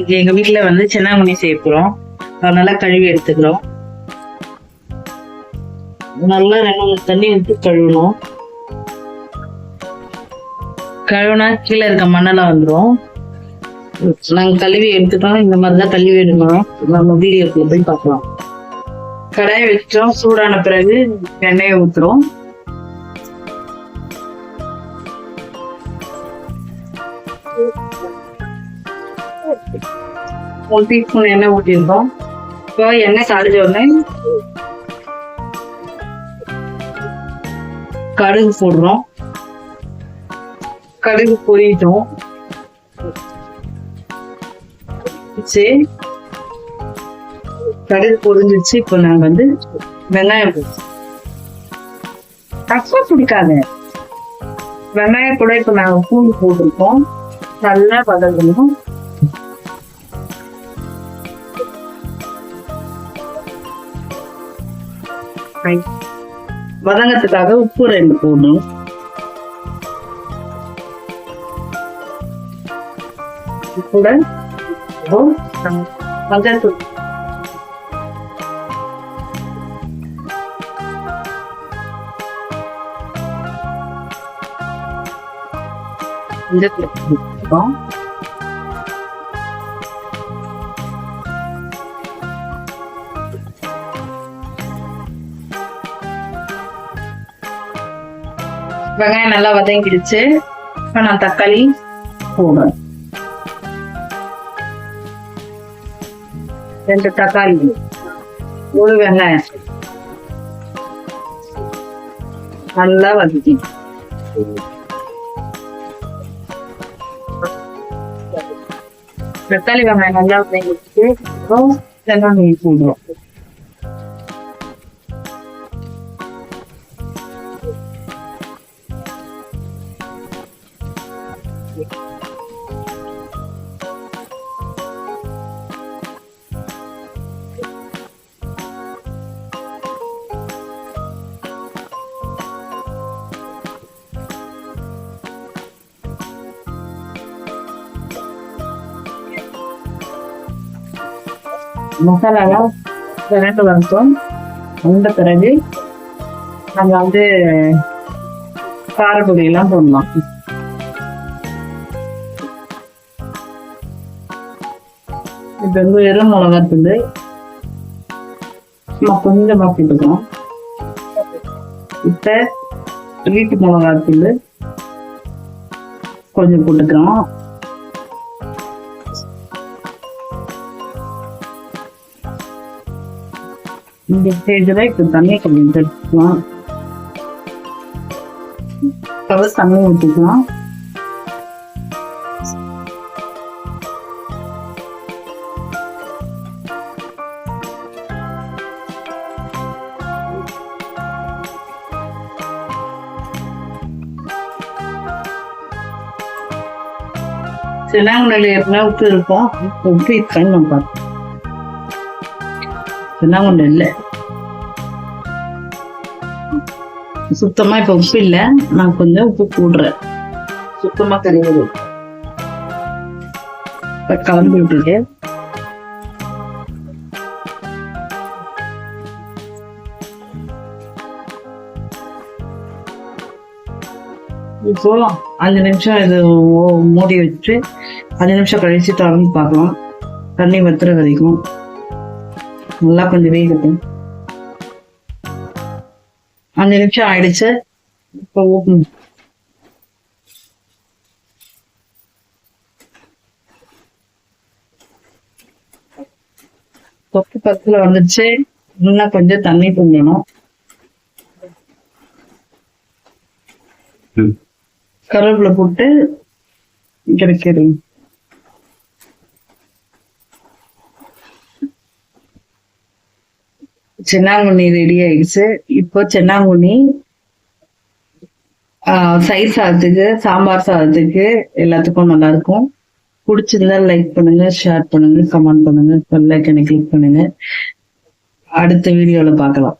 இது எங்க வீட்டுல வந்து சென்னாங்குனி சேர்க்கிறோம் அதனால கழுவி எடுத்துக்கிறோம். நல்லா ரெண்டு மூணு தண்ணி விட்டு கழுவணும். கழுவுனா கீழே இருக்க மண்ணெல்லாம் வந்துடும் நாங்க கழுவி எடுத்துட்டோம். இந்த மாதிரி தான் கழுவி எடுக்கணும். நம்ம வீடியோக்குள்ள போய் பார்க்கலாம். கடாயை வச்சிட்டோம். சூடான பிறகு எண்ணெயை ஊத்துறோம். ஒரு டீஸ்பூன் எண்ணெய் ஊற்றிருக்கோம் இப்போ எண்ணெய் காய்ஞ்ச உடனே கடுகு போடுறோம். கடுகு பொரியட்டும் சரி கடுகு பொரிஞ்சிச்சு இப்போ நாங்க வந்து வெங்காயம் போடுறோம் தப்பா பிடிக்காத. வெங்காயம் கூட இப்போ நாங்க பூண்டு போட்டிருக்கோம். நல்லா வதங்கணும். வதங்கத்துக்காக உப்பு ரெண்டு போடணும். கூட மஞ்சள் மஞ்சள் வெங்காயம் நல்லா வதங்கிடுச்சு. இப்போ நான் தக்காளி போடுறேன். ரெண்டு தக்காளி ஒரு வெங்காயம். நல்லா வதக்கி. தக்காளி வெங்காயம் நல்லா வதங்கிடுச்சு. அப்புறம் வெங்காயம் போடுறோம். மசாலாலாம் ரெண்டு வரட்டும் வந்த பிறகு நம்ம வந்து காரப்பொடி எல்லாம் போடலாம். இது வந்து வெறும் மிளகாத்தூள். சும்மா கொஞ்சமா போட்டுக்கலாம். இப்போ வீட்டு மிளகாத்தூள் கொஞ்சம் போட்டுக்கிறோம் இந்த ஸ்டேஜில் இப்போ தண்ணி கொஞ்சம் தெளிச்சுக்கலாம். தண்ணி ஊற்றிக்கலாம் ஏற்கனவே உப்பு இருக்கும் உப்பு இருக்கான்னு பார்த்தேன் சின்னாங்குண்டி இல்லை. சுத்தமா இப்ப உப்பு இல்ல. நான் கொஞ்சம் உப்பு போடுறேன். சுத்தமா இப்ப கலந்து விட்டுட்டு. இப்போ அஞ்சு நிமிஷம் இது ஓ- மூடி வச்சு அஞ்சு நிமிஷம் கழிச்சு திறந்து பார்க்கலாம். தண்ணி வத்துற வரைக்கும் நல்லா கொஞ்சம் வேகட்டும் அஞ்சு நிமிஷம் ஆயிடுச்சு. இப்போ ஓப்பன். தொப்பு பக்கத்துல வந்துச்சு இன்னும் கொஞ்சம் தண்ணி தூங்கணும் கருவேப்பிலை போட்டு கிடைக்கிறது சென்னாங்குண்ணி ரெடி ஆயிடுச்சு. இப்போ சென்னாங்குண்ணி சைட் சாதத்துக்கு சாம்பார் சாதத்துக்கு எல்லாத்துக்கும் நல்லா இருக்கும் பிடிச்சிருந்தா லைக் பண்ணுங்க ஷேர் பண்ணுங்க கமெண்ட் பண்ணுங்க பெல் ஐக்கனை கிளிக் பண்ணுங்க. அடுத்த வீடியோல பார்க்கலாம்.